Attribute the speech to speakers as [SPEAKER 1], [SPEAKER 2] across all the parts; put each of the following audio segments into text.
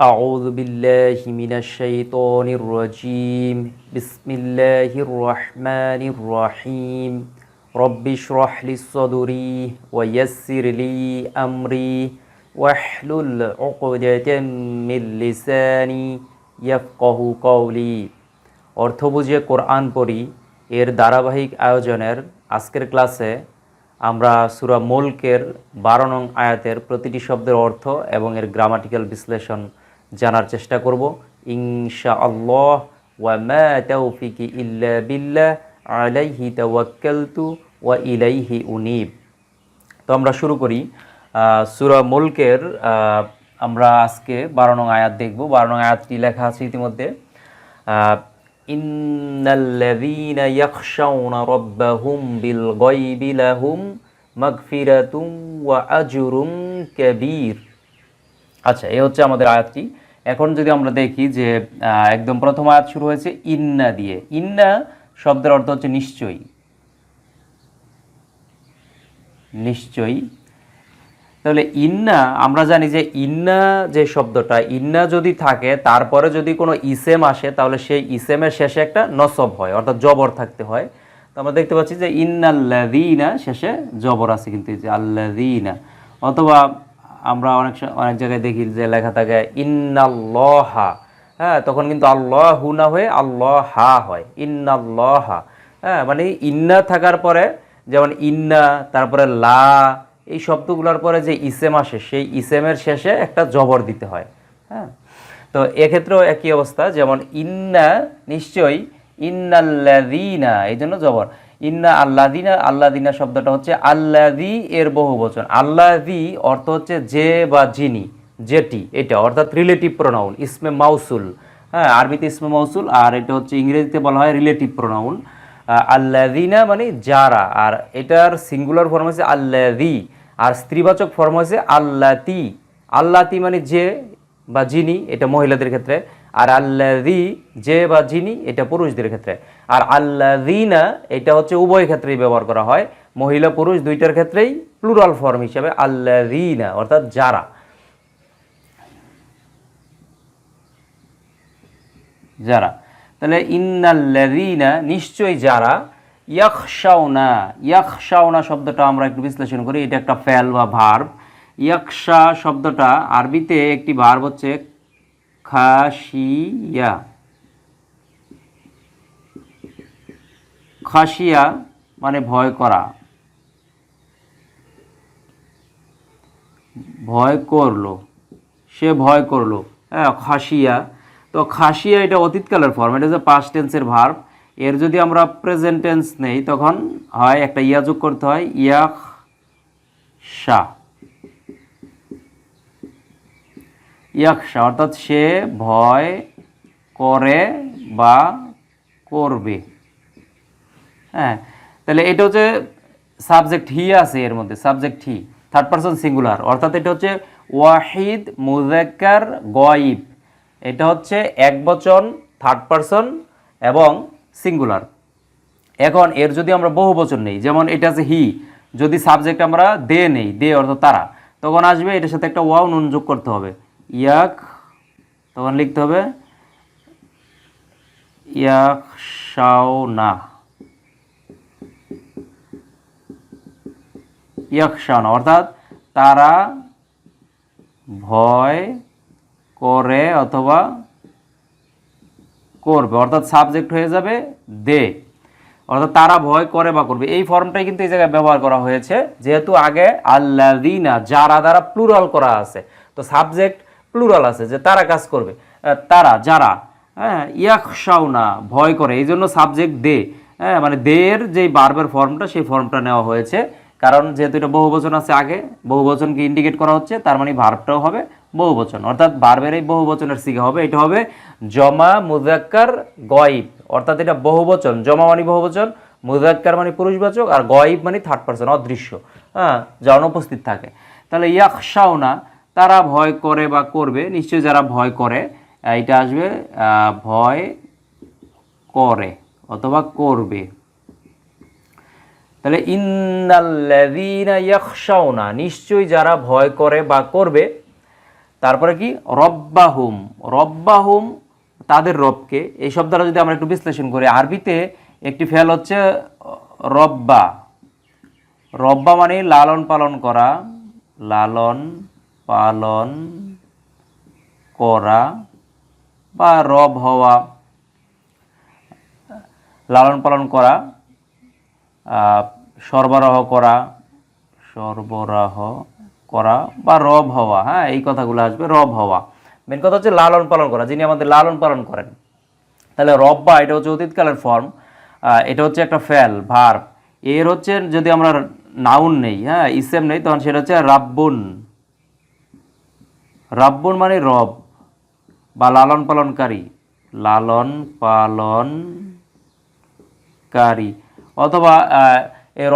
[SPEAKER 1] أعوذ بالله من الشيطان الرجيم بسم الله الرحمن الرحيم رب اشرح لي صدري ويسر لي أمري واحلل عقدة من লিসানি ইয়াফকাহু কওলি অর্থ বুঝে কোরআন পড়ি এর ধারাবাহিক আয়োজনের আজকের ক্লাসে আমরা সুরা মুলকের বারো নং আয়াতের প্রতিটি শব্দের অর্থ এবং এর গ্রামাটিক্যাল বিশ্লেষণ জানার চেষ্টা করব। ইনশা আল্লাহ ওয়া মা তাওফিকি ইল্লা বিল্লাহ, আলাইহি তাওয়াক্কালতু ওয়া ইলাইহি উনিব। তো আমরা শুরু করি সূরা মুলকের আমরা আজকে বারো নং আয়াত দেখব। বারো নং আয়াতটি লেখা আছে ইতিমধ্যে ইন্নাল্লাযীনা ইয়াখশাউনা রাব্বাহুম বিল গায়বি লাহুম মাগফিরাতুম ওয়া আজরুম কাবীর। আচ্ছা এই হচ্ছে আমাদের আয়াতটি। এখন যদি আমরা দেখি যে একদম প্রথম আয়াত শুরু হয়েছে, ইন্না দিয়ে। ইন্না শব্দের অর্থ হচ্ছে নিশ্চয়ই। নিশ্চয়ই। তাহলে ইন্না, আমরা জানি যে ইন্না যে শব্দটা, ইন্না যদি থাকে, তারপরে যদি কোনো ইসেম আসে, তাহলে সেই ইসেমের শেষে একটা নসব হয়, অর্থাৎ জবর থাকতে হয়। তো আমরা দেখতে পাচ্ছি যে ইন্না ইন্নাল্লাদিনা শেষে জবর আছে কিন্তু যে অথবা আমরা অনেক অনেক জায়গায় দেখি যে লেখা থাকে, ইন্নাল্লাহা। হ্যাঁ তখন কিন্তু আল্লাহ হু না হয়ে আল্লাহ হা হয়, ইন্নাল্লাহা। হ্যাঁ মানে ইন্না থাকার পরে যেমন ইন্না, তারপরে লা, এই শব্দগুলোর পরে যে ইসেম আসে, সেই ইসেমের শেষে একটা জবর দিতে হয় হ্যাঁ। তো এক্ষেত্রেও একই অবস্থা, যেমন ইন্না, নিশ্চয়ই ইন্নাল্লাদিনা এই জন্য জবর। ইন্না আল্লাদিনা আল্লাদিনা শব্দটা হচ্ছে আল্লাদি এর বহু বচন। আল্লাদি অর্থ হচ্ছে যে বা যিনি, যেটি, এটা, অর্থাৎ রিলেটিভ প্রোনাউন ইসমে মাউসুল। হ্যাঁ আরবিতে ইসমে মাউসুল, আর এটা হচ্ছে ইংরেজিতে বলা হয় রিলেটিভ প্রোনাউন আল্লাদিনা মানে যারা, আর এটার সিঙ্গুলার ফর্ম হচ্ছে আল্লাদি আর স্ত্রীবাচক ফর্ম হচ্ছে আল্লাতি। আল্লাতি মানে যে বা যিনি, এটা মহিলাদের ক্ষেত্রে। আর আল্লাদি যে বা যিনি, এটা পুরুষদের ক্ষেত্রে। আর আল্লাদিনা এটা হচ্ছে উভয় ক্ষেত্রেই ব্যবহার করা হয়। মহিলা, পুরুষ দুইটার ক্ষেত্রেই প্লুরাল ফর্ম হিসাবে আল্লাদিনা অর্থাৎ যারা। যারা। তাহলে ইন্নাল্লাযীনা, নিশ্চয়ই যারা। ইয়াকশাওনা ইয়াকশাওনা শব্দটা আমরা একটু বিশ্লেষণ করি। এটা একটা ফেল বা ভার্ব ইয়াকশা শব্দটা আরবিতে একটি ভার্ব হচ্ছে খাসিয়া। খাসিয়া মানে ভয় করা। ভয় করল। সে ভয় করল। হ্যাঁ খাসিয়া। তো খাসিয়া এটা অতীতকালের ফর্ম এটা হচ্ছে পাস্ট টেন্সের ভার্ব এর যদি আমরা প্রেজেন্ট টেন্স নেই, তখন হয় একটা ইয়া যোগ করতে হয় ইয়াক শাহ ইয়াকশা, অর্থাৎ সে ভয় করে বা করবে। হ্যাঁ তাহলে এটা হচ্ছে সাবজেক্ট হি আছে এর মধ্যে, subject he third person singular অর্থাৎ এটা হচ্ছে ওয়াহিদ মুজাক্কার গয়েব। এটা হচ্ছে এক বচন থার্ড পারসন এবং সিঙ্গুলার এখন এর যদি আমরা বহু বচন নেই, যেমন এটা আছে হি, যদি সাবজেক্ট আমরা দে নেই, দে অর্থাৎ তারা, তখন আসবে এটার সাথে একটা ওয়াও নুন যোগ করতে হবে। ইয়াক, তখন লিখতে হবে, ইয়াক শাওনা ইয়াকশান অর্থাৎ তারা ভয় করে অথবা করবে, অর্থাৎ সাবজেক্ট হয়ে যাবে দে। অর্থাৎ তারা ভয় করে বা করবে। এই ফর্মটাই কিন্তু এই জায়গায় ব্যবহার করা হয়েছে, যেহেতু আগে আল্লাদিনা যারা দ্বারা প্লুরাল করা আছে। তো সাবজেক্ট প্লুরাল আছে, যে তারা কাজ করবে। তারা, যারা হ্যাঁ ইয়াকশাউনা ভয় করে, এই জন্য সাবজেক্ট দে। হ্যাঁ মানে দের যে বারবার ফর্মটা সেই ফর্মটা নেওয়া হয়েছে। কারণ যেহেতু এটা বহুবচন আছে আগে বহুবচনকে ইন্ডিকেট করা হচ্ছে, তার মানে ভার্বটাও হবে বহুবচন অর্থাৎ ভার্বের এই বহুবচনের সিগা হবে, এটা হবে জমা মুজাক্কার গয়েব। অর্থাৎ এটা বহুবচন জমা মানে বহুবচন মুজাক্কার মানে পুরুষবাচক, আর গয়েব মানে থার্ড পার্সন অদৃশ্য। হ্যাঁ যা অনুপস্থিত থাকে। তাহলে ইয়াকশাওনা তারা ভয় করে বা করবে, নিশ্চয়ই যারা ভয় করে এটা আসবে ভয় করে অথবা করবে। তাহলে ইন্নাল্লাযীনা ইয়াখশাউনা, নিশ্চয়ই যারা ভয় করে বা করবে, তারপরে কি? রব্বাহুম রব্বাহুম তাদের রবকে, এই শব্দটা যদি আমরা একটু বিশ্লেষণ করি, আরবিতে একটি ফেল হচ্ছে রব্বা। রব্বা মানে লালন পালন করা, লালন পালন করা বা রব হওয়া, লালন পালন করা সরবরাহ করা সরবরাহ করা বা রব হওয়া হ্যাঁ এই কথাগুলো আসবে, রব হওয়া। মেন কথা হচ্ছে লালন পালন করা, যিনি আমাদের লালন পালন করেন। তাহলে রব বা এটা হচ্ছে অতীতকালের ফর্ম এটা হচ্ছে একটা ফেল ভার্ব এর হচ্ছে যদি আমরা নাউন নেই হ্যাঁ ইসেম নেই, তখন সেটা হচ্ছে রাব্বুন। রাব্বুন মানে রব বা লালন পালনকারী। লালন পালনকারী অথবা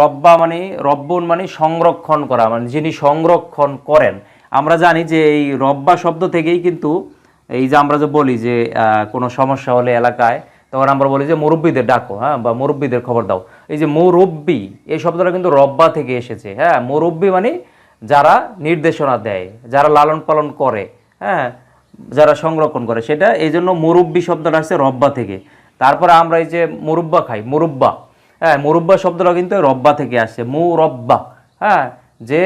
[SPEAKER 1] রব্বা মানে রব্বুন মানে সংরক্ষণ করা মানে যিনি সংরক্ষণ করেন। আমরা জানি যে এই রব্বা শব্দ থেকেই কিন্তু এই যে আমরা যে বলি যে কোনো সমস্যা হলে এলাকায়, তখন আমরা বলি যে মুরব্বীদের ডাকো হ্যাঁ বা মুরব্বীদের খবর দাও। এই যে মুরব্বী, এই শব্দটা কিন্তু রব্বা থেকে এসেছে হ্যাঁ মুরব্বী মানে যারা নির্দেশনা দেয়, যারা লালন পালন করে হ্যাঁ যারা সংরক্ষণ করে, সেটা এই জন্য মুরব্বি শব্দটা আসছে রব্বা থেকে। তারপরে আমরা এই যে মুরব্বা খাই, মুরব্বা হ্যাঁ মুরব্বা শব্দটা কিন্তু রব্বা থেকে আসছে, মুরব্বা হ্যাঁ যে,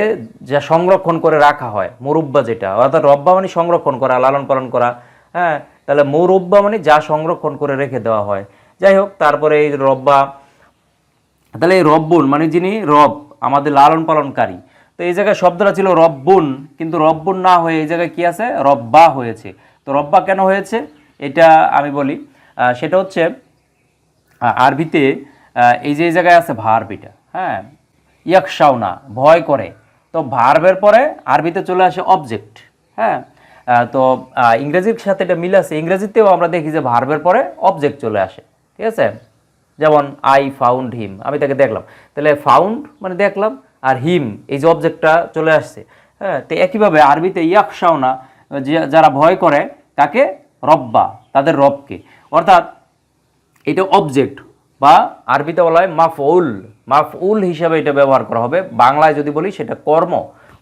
[SPEAKER 1] যা সংরক্ষণ করে রাখা হয়, মুরব্বা যেটা, অর্থাৎ রব্বা মানে সংরক্ষণ করা, লালন পালন করা হ্যাঁ তাহলে মুরব্বা মানে যা সংরক্ষণ করে রেখে দেওয়া হয়। যাই হোক, তারপরে এই রব্বা, তাহলে এই রব্বুন মানে যিনি রব, আমাদের লালন পালনকারী তো এই জায়গায় শব্দটা ছিল রব্বুন, কিন্তু রব্বুন না হয়ে এই জায়গায় কি আছে? রব্বা হয়েছে। তো রব্বা কেন হয়েছে? এটা আমি বলি। সেটা হচ্ছে আরবিতে এই যে এই জায়গায় আছে ভার্বিটা হ্যাঁ? ইয়াকশাওনা ভয় করে। তো ভার্বের পরে আরবিতে চলে আসে অবজেক্ট হ্যাঁ? তো ইংরেজির সাথে এটা মিল আছে। ইংরেজিতেও আমরা দেখি যে ভার্বের পরে অবজেক্ট চলে আসে, ঠিক আছে? যেমন আই ফাউন্ড হিম আমি তাকে দেখলাম। তাহলে ফাউন্ড মানে দেখলাম আর হিম, এই যে অবজেক্টটা চলে আসছে। হ্যাঁ তো একইভাবে আরবিতে ইয়াকশাওনা যে যারা ভয় করে, তাকে রব্বা, তাদের রবকে। অর্থাৎ এটা অবজেক্ট বা আরবিতে বলা হয় মাফউল। মাফউল হিসাবে এটা ব্যবহার করা হবে। বাংলায় যদি বলি, সেটা কর্ম।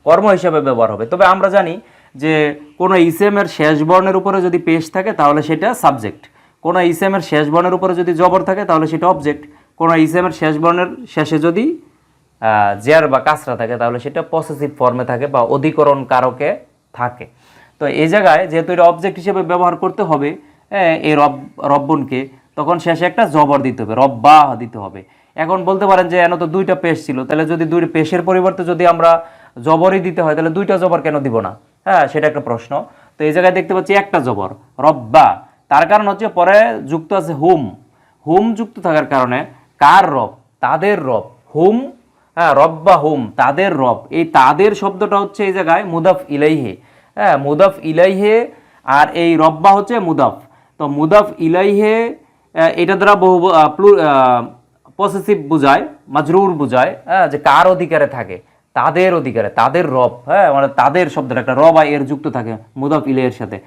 [SPEAKER 1] কর্ম হিসাবে ব্যবহার হবে। তবে আমরা জানি যে কোনো ইসেমের শেষ বর্ণের উপরে যদি পেশ থাকে, তাহলে সেটা সাবজেক্ট। কোনো ইসেমের শেষ বর্ণের উপরে যদি জবর থাকে, তাহলে সেটা অবজেক্ট কোনো ইসেমের শেষ বর্ণের শেষে যদি জের বা কাসরা থাকে তাহলে সেটা পসেসিভ ফর্মে থাকে বা অধিকরণ কারকে থাকে। তো এই জায়গায় যেহেতু এটা অবজেক্ট হিসেবে ব্যবহার করতে হবে হ্যাঁ, এই রব রব্বনকে তখন শেষে একটা জবর দিতে হবে রব্বা দিতে হবে। এখন বলতে পারেন যে এন তো দুইটা পেশ ছিল তাহলে যদি দুই পেশের পরিবর্তে যদি আমরা জবরই দিতে হয় তাহলে দুইটা জবর কেন দিব না? হ্যাঁ সেটা একটা প্রশ্ন। তো এই জায়গায় দেখতে পাচ্ছি একটা জবর রব্বা তার কারণ হচ্ছে পরে যুক্ত আছে হুম। হুম যুক্ত থাকার কারণে কার রব? তাদের রব। হুম হ্যাঁ রব্বা হুম তাদের রব। এই তাদের শব্দটা হচ্ছে এই জায়গায় মুদাফ ইলাইহে। হ্যাঁ মুদাফ ইলাইহে আর এই রব্বা হচ্ছে মুদাফ। তো মুদাফ ইলাইহে এটা দ্বারা বহু পসেসিভ বোঝায়, মাজরুর বোঝায় হ্যাঁ যে কার অধিকারে থাকে? তাদের অধিকারে, তাদের রব। হ্যাঁ মানে তাদের শব্দটা, একটা রব এর যুক্ত থাকে মুদাফ ইলের সাথে।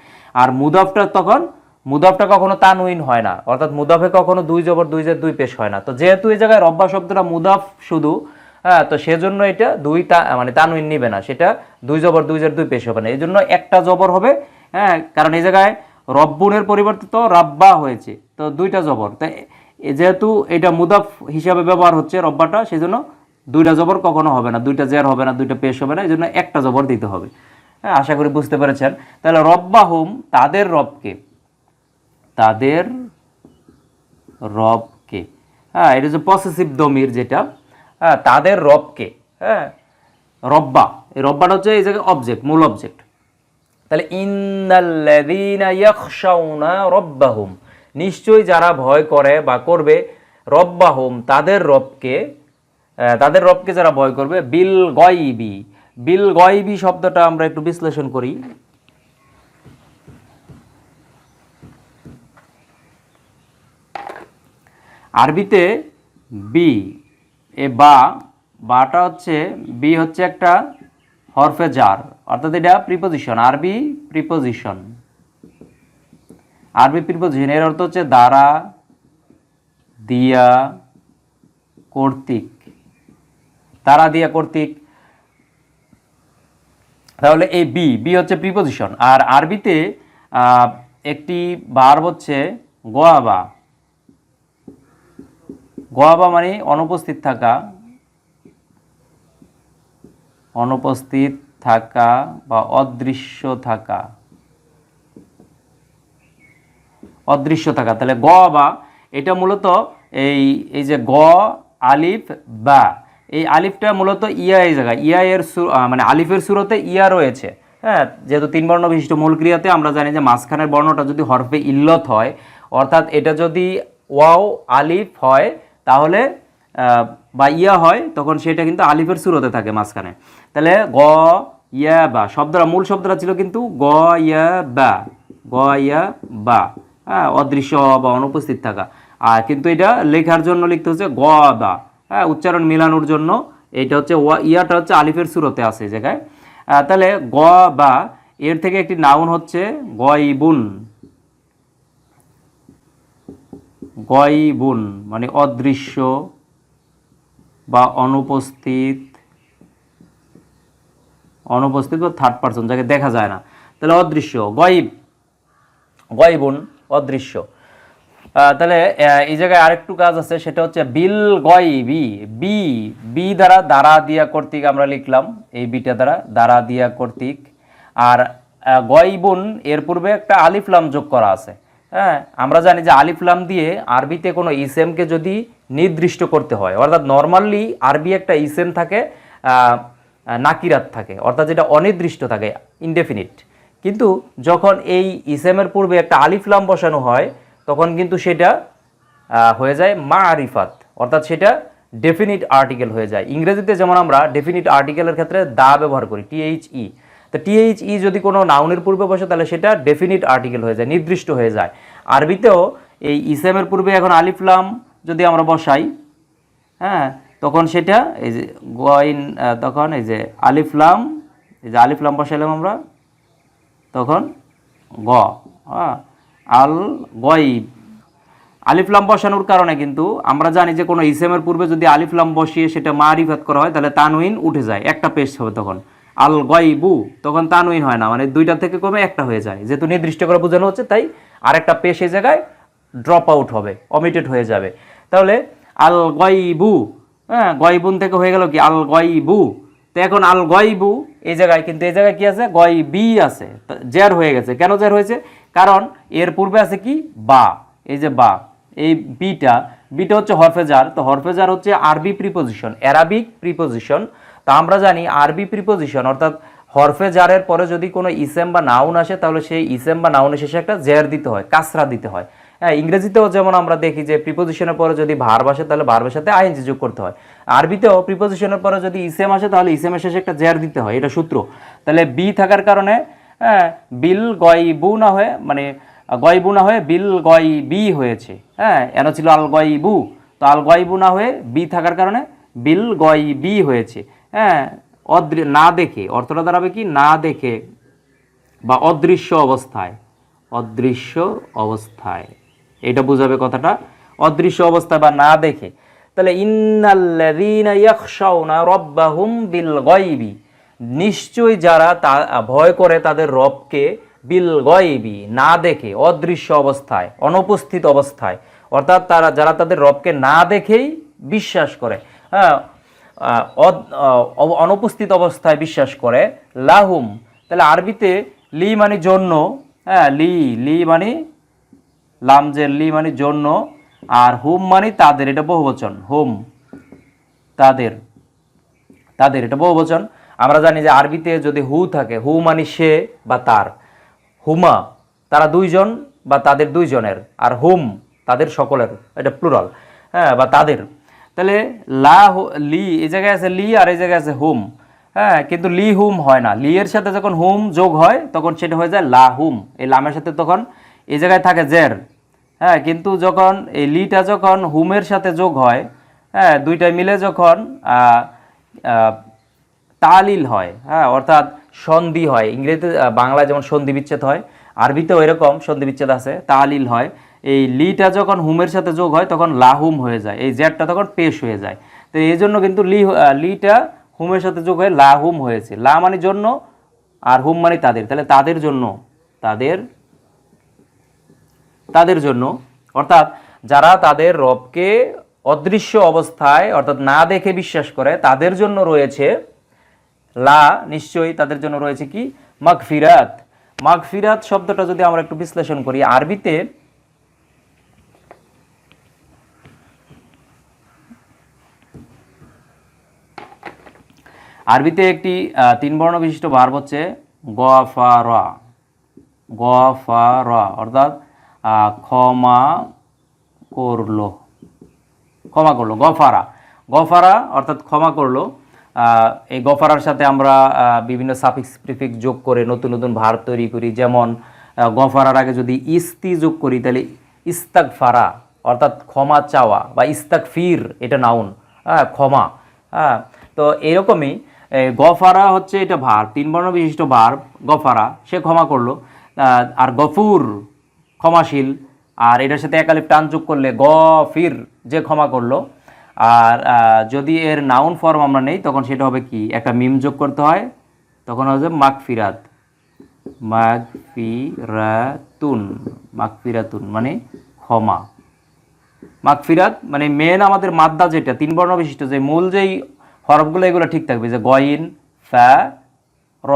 [SPEAKER 1] আর মুদাফটা তখন, মুদাফটা কখনো তানউইন হয় না। অর্থাৎ মুদাফে কখনো দুই জবর, দুই জের, দুই পেশ হয় না। তো যেহেতু এই জায়গায় রব্বা শব্দটা মুদাফ শুধু হ্যাঁ তো সেজন্য এটা দুই তা মানে তানউইন নিবে না। সেটা দুই জবর, দুই জের দুই পেশ হবে না। এই জন্য একটা জবর হবে হ্যাঁ কারণ এই জায়গায় রব্বুনের পরিবর্তে তো রাব্বা হয়েছে, তো দুইটা জবর। তাই যেহেতু এটা মুদাফ হিসাবে ব্যবহার হচ্ছে রব্বাটা, সেজন্য দুইটা জবর কখনো হবে না। দুইটা জের হবে না, দুইটা পেশ হবে না এই জন্য একটা জবর দিতে হবে। হ্যাঁ আশা করি বুঝতে পেরেছেন। তাহলে রব্বা হোম, তাদের রবকে তাদের রবকে হ্যাঁ এটা হচ্ছে পসেসিভ দমির যেটা হ্যাঁ তাদের রবকে হ্যাঁ রব্বা। এই রব্বাটা হচ্ছে এই জায়গায় অবজেক্ট মূল অবজেক্ট তাহলে ইন্নাল্লাযীনা ইয়াখশাউনা রব্বাহুম। নিশ্চয়ই যারা ভয় করে বা করবে, রব্বাহুম, তাদের রবকে তাদের রবকে যারা ভয় করবে, বিল গয়বি। বিল গয়বি শব্দটা আমরা একটু বিশ্লেষণ করি। আরবিতে বি এ বা, বাটা হচ্ছে, বি হচ্ছে একটা হরফে জার অর্থাৎ এটা প্রিপোজিশন আরবি প্রিপোজিশন আরবি প্রিপোজিশন এর অর্থ হচ্ছে দ্বারা, দিয়া, কর্তৃক। দ্বারা, দিয়া, কর্তৃক। তাহলে এই বি বি হচ্ছে প্রিপোজিশন আর আরবিতে একটি ভার্ব হচ্ছে গোয়াবা গোয়াবা মানে অনুপস্থিত থাকা অনুপস্থিত থাকা বা অদৃশ্য থাকা। অদৃশ্য থাকা, তাহলে গ বা এটা মূলত এই এই যে গ, আলিফ, বা। এই আলিফটা মূলত ইয়া এই জায়গায়, ইয়া এর সুর মানে আলিফের সুরতে ইয়া রয়েছে। হ্যাঁ যেহেতু তিন বর্ণ বিশিষ্ট মূল ক্রিয়াতে আমরা জানি যে মাঝখানের বর্ণটা যদি হরফে ইল্লত হয়, অর্থাৎ এটা যদি ওয়াও, আলিফ হয় তাহলে বা ইয়া হয়, তখন সেটা কিন্তু আলিফের সুরতে থাকে মাঝখানে। তাহলে গ, ইয়া, বা শব্দটা মূল শব্দটা ছিল কিন্তু গ, ইয়া, বা। গ, ইয়া, বা। হ্যাঁ অদৃশ্য বা অনুপস্থিত থাকা। আর কিন্তু এটা লেখার জন্য লিখতে হচ্ছে গ, বা। হ্যাঁ উচ্চারণ মিলানোর জন্য এটা হচ্ছে ওয়া, ইয়াটা হচ্ছে আলিফের সুরতে আছে জায়গায়। তাহলে গ, বা, এর থেকে একটি নাউন হচ্ছে গইবুন গইবুন মানে অদৃশ্য বা অনুপস্থিত অনুপস্থিত বা থার্ড পার্সন যাকে দেখা যায় না। তাহলে অদৃশ্য গইব গয়বুন অদৃশ্য। তাহলে এই জায়গায় আরেকটু কাজ আছে, সেটা হচ্ছে বিল গয় বি বি বি দ্বারা দ্বারা দিয়া কর্তৃক আমরা লিখলাম, এই বিটা দ্বারা দ্বারা দিয়া কর্তৃক। আর গয়বুন এর পূর্বে একটা আলিফলাম যোগ করা আছে। হ্যাঁ আমরা জানি যে আলিফলাম দিয়ে আরবিতে কোনো ইসেমকে যদি নির্দিষ্ট করতে হয়, অর্থাৎ নর্মালি আরবি একটা ইসেম থাকে নাকিরাত থাকে, অর্থাৎ যেটা অনির্দিষ্ট থাকে ইনডেফিনিট কিন্তু যখন এই ইসেমের পূর্বে একটা আলিফলাম বসানো হয়, তখন কিন্তু সেটা হয়ে যায় মা আরিফাত অর্থাৎ সেটা ডেফিনিট আর্টিকেল হয়ে যায়। ইংরেজিতে যেমন আমরা ডেফিনিট আর্টিকেলের ক্ষেত্রে দা ব্যবহার করি টিএইচ ই তো টিএইচ ই যদি কোনো নাউনের পূর্বে বসে তাহলে সেটা ডেফিনিট আর্টিকেল হয়ে যায় নির্দিষ্ট হয়ে যায়। আরবিতেও এই ইসেমের পূর্বে এখন আলিফলাম যদি আমরা বসাই হ্যাঁ তখন সেটা এই যে আহ, তখন এই যে আলিফলাম এই যে আলিফলাম বসাইলাম আমরা তখন গ হ্যাঁ আল গইব আলিফলাম বসানোর কারণে কিন্তু আমরা জানি যে কোনো ইসেমের পূর্বে যদি আলিফলাম বসিয়ে সেটা মারিফাত করা হয় তাহলে তানউইন উঠে যায় একটা পেশ হবে তখন। আল গইবু তখন তানউইন হয় না মানে দুইটা থেকে কমে একটা হয়ে যায়। যেহেতু নির্দিষ্ট করে বোঝানো হচ্ছে, তাই আরেকটা পেশ এই জায়গায় ড্রপ আউট হবে অমিটেড হয়ে যাবে। তাহলে আল গইবু হ্যাঁ গইবুন থেকে হয়ে গেল কি? আল গইবু তো এখন আল গইবু এই জায়গায় কিন্তু এই জায়গায় কি আছে? গই বি আছে জের হয়ে গেছে। কেন জের হয়েছে? কারণ এর পূর্বে আছে কি? বা। এই যে বা, এই বিটা বিটা হচ্ছে হরফেজার তো হরফেজার হচ্ছে আরবি প্রিপোজিশন অ্যারাবিক প্রিপোজিশন তা আমরা জানি আরবি প্রিপোজিশন অর্থাৎ হরফে জারের পরে যদি কোনো ইসেম বা নাউন আসে, তাহলে সেই ইসেম বা নাউনের শেষে একটা জের দিতে হয়, কাসরা দিতে হয়। হ্যাঁ ইংরেজিতেও যেমন আমরা দেখি যে প্রিপোজিশনের পরে যদি ভার্ব আসে, তাহলে ভার্বের সাথে আইএনজি যোগ করতে হয়। আরবিতেও প্রিপোজিশনের পরে যদি ইসেম আসে, তাহলে ইসেমের শেষে একটা জের দিতে হয়, এটা সূত্র। তাহলে বি থাকার কারণে হ্যাঁ বিল গয়বু না হয়ে মানে গয়বু না হয়ে বিল গয় বি হয়েছে। হ্যাঁ এন ছিল আল গয়বু তো আল গয়বু না হয়ে বি থাকার কারণে বিল গয় বি হয়েছে। হ্যাঁ অদৃ, না দেখে, অর্থটা দাঁড়াবে কি? না দেখে বা অদৃশ্য অবস্থায় অদৃশ্য অবস্থায়। এটা বোঝাবে কথাটা, অদৃশ্য অবস্থায় বা না দেখে। তাহলে রাব্বাহুম বিল গায়বি, নিশ্চয়ই যারা তা, ভয় করে তাদের রবকে বিল গয়বি, না দেখে, অদৃশ্য অবস্থায়, অনুপস্থিত অবস্থায়। অর্থাৎ তারা, যারা তাদের রবকে না দেখেই বিশ্বাস করে। হ্যাঁ অনুপস্থিত অবস্থায় বিশ্বাস করে, লাহুম, তাহলে আরবিতে লি মানে জন্য হ্যাঁ লি লি মানে লামজের লি মানে জন্য, আর হুম মানে তাদের, এটা বহুবচন, হুম, তাদের তাদের, এটা বহুবচন। আমরা জানি যে আরবিতে যদি হু থাকে, হু মানে সে বা তার, হুমা তারা দুইজন বা তাদের দুইজনের, আর হুম তাদের সকলের, এটা প্লুরাল হ্যাঁ বা তাদের। তাহলে লা লি, এই জায়গায় আছে লি আর এই জায়গায় আছে হুম। হ্যাঁ কিন্তু লি হুম হয় না। লি এর সাথে যখন হুম যোগ হয়, তখন সেটা হয়ে যায় লা হুম। এই লামের সাথে তখন এই জায়গায় থাকে জের। হ্যাঁ কিন্তু যখন এই লিটা যখন হুমের সাথে যোগ হয় হ্যাঁ দুইটা মিলে যখন তালিল হয় হ্যাঁ অর্থাৎ সন্ধি হয়। ইংরেজিতে বাংলায় যেমন সন্ধি বিচ্ছেদ হয়, আরবিতেও এরকম সন্ধি বিচ্ছেদ আছে, তালিল হয়। এই লিটা যখন হুমের সাথে যোগ হয়, তখন লাহুম হয়ে যায়। এই জেটটা তখন পেশ হয়ে যায়। তো এই জন্য কিন্তু লি লিটা হুমের সাথে যোগ হয়ে লাহুম হয়েছে। লা মানে জন্য আর হুম মানে তাদের। তাহলে তাদের জন্য, তাদের তাদের জন্য, অর্থাৎ যারা তাদের রবকে অদৃশ্য অবস্থায়, অর্থাৎ না দেখে বিশ্বাস করে, তাদের জন্য রয়েছে লা, নিশ্চয়ই তাদের জন্য রয়েছে কি? মাগফিরাত। মাগফিরাত শব্দটা যদি আমরা একটু বিশ্লেষণ করি, আরবিতে আরবিতে একটি তিন বর্ণ বিশিষ্ট ভার্ব হচ্ছে গফারা গফারা অর্থাৎ আহ, ক্ষমা করল। ক্ষমা করল গফারা। গফারা অর্থাৎ ক্ষমা করল। এই গফারার সাথে আমরা বিভিন্ন সাফিক্স প্রিফিক্স যোগ করে নতুন নতুন ভার তৈরি করি। যেমন গফারার আগে যদি ইস্তি যোগ করি তাহলে ইস্তাক ফারা অর্থাৎ ক্ষমা চাওয়া বা ইস্তাক ফির এটা নাউন হ্যাঁ ক্ষমা। হ্যাঁ তো এরকমই গফারা হচ্ছে এটা ভার, তিন বর্ণ বিশিষ্ট ভার, গফারা, সে ক্ষমা করল। আর গফুর ক্ষমাশীল, আর এটার সাথে একালিপ টান যোগ করলে গফির যে ক্ষমা করল। আর যদি এর নাউন ফর্ম আমরা নেই, তখন সেটা হবে কি? একটা মিম যোগ করতে হয়, তখন হবে মাগফিরাত। মাগফিরাতুন মাগফিরাতুন মানে ক্ষমা। মাগফিরাত মানে মেন আমাদের মাদ্দা যেটা, তিন বর্ণ বিশিষ্ট যে মূল যেই হরফগুলো এগুলো ঠিক থাকবে, যে গইন ফ্যা র,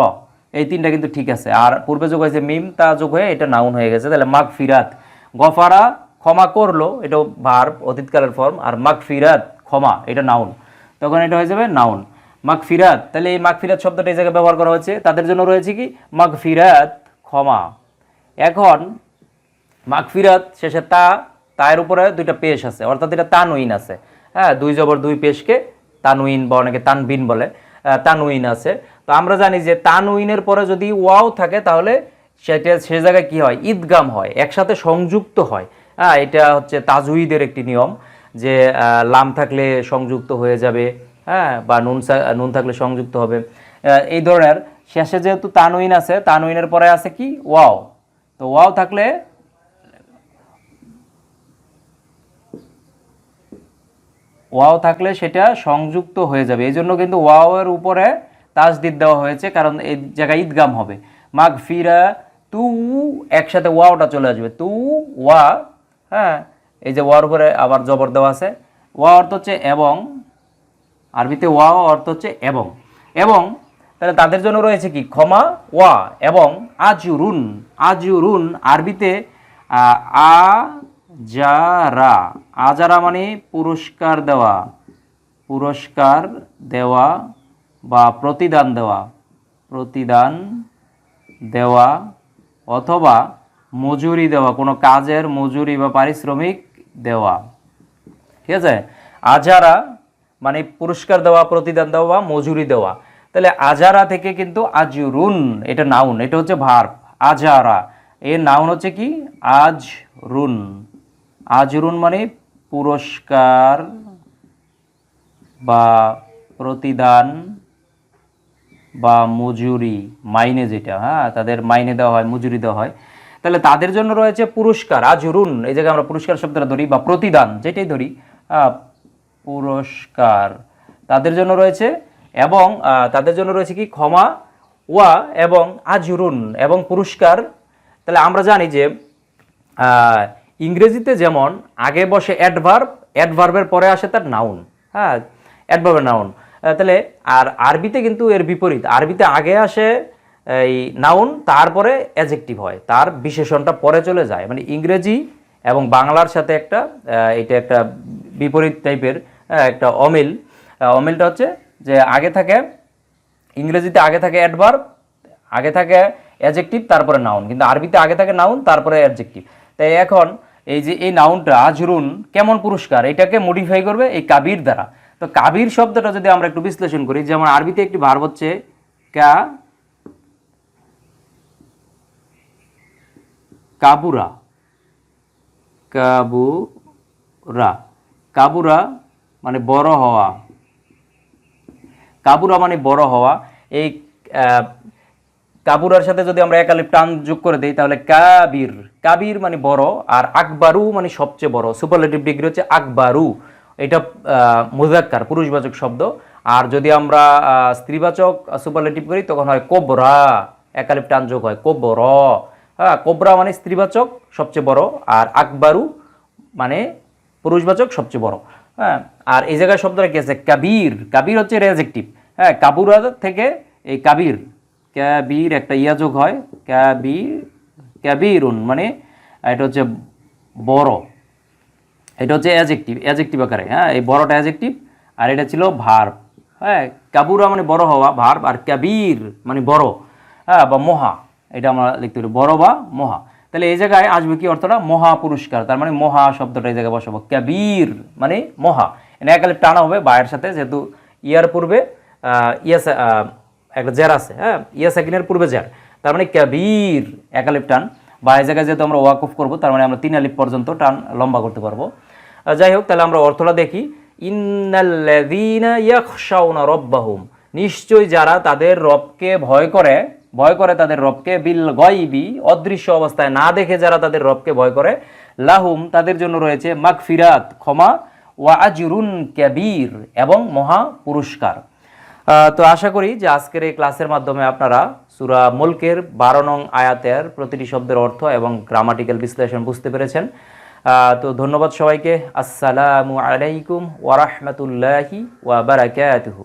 [SPEAKER 1] এই তিনটা কিন্তু ঠিক আছে। আর পূর্বে যোগ হয়েছে মিম, তা যোগ হয়ে এটা নাউন হয়ে গেছে। তাহলে মাগফিরাত, গফারা, ক্ষমা করল এটা ভার্ব অতীতকালের ফর্ম, আর মাগফিরাত, ক্ষমা, এটা নাউন। তখন এটা হয়ে যাবে নাউন। মাগফিরাত, তাহলে এই মাগফিরাত শব্দটা এই জায়গায় ব্যবহার করা হচ্ছে তাদের জন্য রয়েছে কি? মাগফিরাত, ক্ষমা। এখন মাগফিরাত, শেষে তা, তায়ের উপরে দুইটা পেশ আছে। অর্থাৎ এটা তানুইন আছে। হ্যাঁ দুই জবর দুই পেশকে তানুইন বা অনেকে তানবিন বলে তানুইন আছে। তো আমরা জানি যে তানুইনের পরে যদি ওয়াও থাকে তাহলে সেটা সে জায়গায় কী হয়? ঈদগাম হয়, একসাথে সংযুক্ত হয়। হ্যাঁ এটা হচ্ছে তাজুইদের একটি নিয়ম যে লাম থাকলে সংযুক্ত হয়ে যাবে হ্যাঁ বা নুন নুন থাকলে সংযুক্ত হবে। এই ধরনের, শেষে যেহেতু তানুইন আছে, তানুইনের পরে আছে কি? ওয়াও। তো ওয়াও থাকলে ওয়াও থাকলে সেটা সংযুক্ত হয়ে যাবে। এই জন্য কিন্তু ওয়াও এর উপরে তাজদিদ দেওয়া হয়েছে, কারণ এই জায়গায় ঈদগাম হবে। মাগ ফিরা তু একসাথে ওয়াওটা চলে আসবে। তু, ওয়া হ্যাঁ এই যে ওয়ার উপরে আবার জবর দেওয়া আছে। ওয়া অর্থ হচ্ছে এবং, আরবিতে ওয়া অর্থ হচ্ছে এবং। এবং, তাহলে তাদের জন্য রয়েছে কি? ক্ষমা, ওয়া, এবং, আজুরুন আজুরুন, আরবিতে আ যারা, আজারা মানে পুরস্কার দেওয়া পুরস্কার দেওয়া বা প্রতিদান দেওয়া প্রতিদান দেওয়া অথবা মজুরি দেওয়া, কোনো কাজের মজুরি বা পারিশ্রমিক দেওয়া। ঠিক আছে? আজারা মানে পুরস্কার দেওয়া, প্রতিদান দেওয়া বা মজুরি দেওয়া। তাহলে আজারা থেকে কিন্তু আজরুন, এটা নাউন এটা হচ্ছে ভার্ব আজারা। এর নাউন হচ্ছে কি? আজ রুন আজরুন মানে পুরস্কার বা প্রতিদান বা মজুরি, মাইনে যেটা হ্যাঁ তাদের মাইনে দেওয়া হয়, মজুরি দেওয়া হয়। তাহলে তাদের জন্য রয়েছে পুরস্কার, আজরুন, এই জায়গায় আমরা পুরস্কার শব্দটা ধরি বা প্রতিদান যেটাই ধরি পুরস্কার। তাদের জন্য রয়েছে এবং তাদের জন্য রয়েছে কি? ক্ষমা ওয়া এবং আজরুন এবং পুরস্কার। তাহলে আমরা জানি যে ইংরেজিতে যেমন, আগে বসে অ্যাডভার্ব অ্যাডভার্বের পরে আসে তার নাউন হ্যাঁ অ্যাডভার্বের নাউন তাহলে, আর আরবিতে কিন্তু এর বিপরীত। আরবিতে আগে আসে এই নাউন তারপরে অ্যাজেক্টিভ হয়। তার বিশেষণটা পরে চলে যায়। মানে ইংরেজি এবং বাংলার সাথে একটা এটা একটা বিপরীত টাইপের একটা অমিল। অমিলটা হচ্ছে যে আগে থাকে, ইংরেজিতে আগে থাকে অ্যাডভার্ব আগে থাকে অ্যাডজেক্টিভ তারপরে নাউন কিন্তু আরবিতে আগে থাকে নাউন তারপরে অ্যাডজেক্টিভ তাই এখন এই যে এই নাউনটা আজরুন, কেমন পুরস্কার? এটাকে মডিফাই করবে এই কাবির দ্বারা। তো কাবির শব্দটা যদি আমরা একটু বিশ্লেষণ করি, যেমন আরবিতে একটি ভার্ব হচ্ছে কা, কাবুরা কাবুরা কাবুরা মানে বড় হওয়া। কাবুরা মানে বড় হওয়া। এই কাবুরার সাথে যদি আমরা একালিপ টান যোগ করে দিই, তাহলে কাবির কাবির মানে বড় আর আকবারু মানে সবচেয়ে বড়। সুপারলেটিভ ডিগ্রি হচ্ছে আকবারু। এটা মুজাক্কার, পুরুষবাচক শব্দ। আর যদি আমরা স্ত্রীবাচক সুপারলেটিভ করি, তখন হয় কোবরা। একালিপ টান যোগ হয় কোবর। হ্যাঁ কোবরা মানে স্ত্রীবাচক সবচেয়ে বড় আর আকবারু মানে পুরুষবাচক সবচেয়ে বড়। হ্যাঁ আর এই জায়গায় শব্দটা কি আছে? কাবির। কাবির হচ্ছে রেজেক্টিভ হ্যাঁ কাবুরা থেকে এই কাবির ক্যাবির একটা ইয়া হয় ক্যাবির ক্যাবিরুন মানে এটা হচ্ছে বড়। এটা হচ্ছে অ্যাজেক্টিভ অ্যাজেক্টিভ আকারে হ্যাঁ এই বড়টা অ্যাজেক্টিভ আর এটা ছিল ভার্ব হ্যাঁ কাবুরা মানে বড় হওয়া ভার্ব আর ক্যাবির মানে বড় হ্যাঁ বা মহা, এটা আমরা লিখতে পারি, বড় বা মহা। তাহলে এই জায়গায় আসবে কি অর্থটা? মহা পুরস্কার তার মানে মহা শব্দটা এই জায়গায় বসাবো, ক্যাবির মানে মহা। এটা একালে টানা হবে বায়ের সাথে যেহেতু ইয়ার পূর্বে ইয়াস একটা জের আছে হ্যাঁ? ইয়া সেকেন্ডের পূর্বে জের তার মানে ক্যাবির একালিপ টান। বা এই জায়গায় যেহেতু আমরা ওয়াক অফ করব, তার মানে আমরা তিন আলিপ পর্যন্ত টান লম্বা করতে পারব। যাই হোক, তাহলে আমরা অর্থটা দেখি। ইন্নাল্লাযীনা রাব্বাহুম। নিশ্চয়ই যারা তাদের রবকে ভয় করে ভয় করে তাদের রবকে বিল গয়বি, অদৃশ্য অবস্থায় না দেখে যারা তাদের রবকে ভয় করে, লাহুম তাদের জন্য রয়েছে মাগফিরাত, ক্ষমা, ওয়া আজরুন ক্যাবির এবং মহা পুরস্কার। তো আশা করি যে আজকের এই ক্লাসের মাধ্যমে আপনারা সুরা মুলকের বারো নং আয়াতের প্রতিটি শব্দের অর্থ এবং গ্রামাটিক্যাল বিশ্লেষণ বুঝতে পেরেছেন। তো ধন্যবাদ সবাইকে। আসসালামু আলাইকুম ওয়ারাহমাতুল্লাহি ওয়া বারাকাতুহু।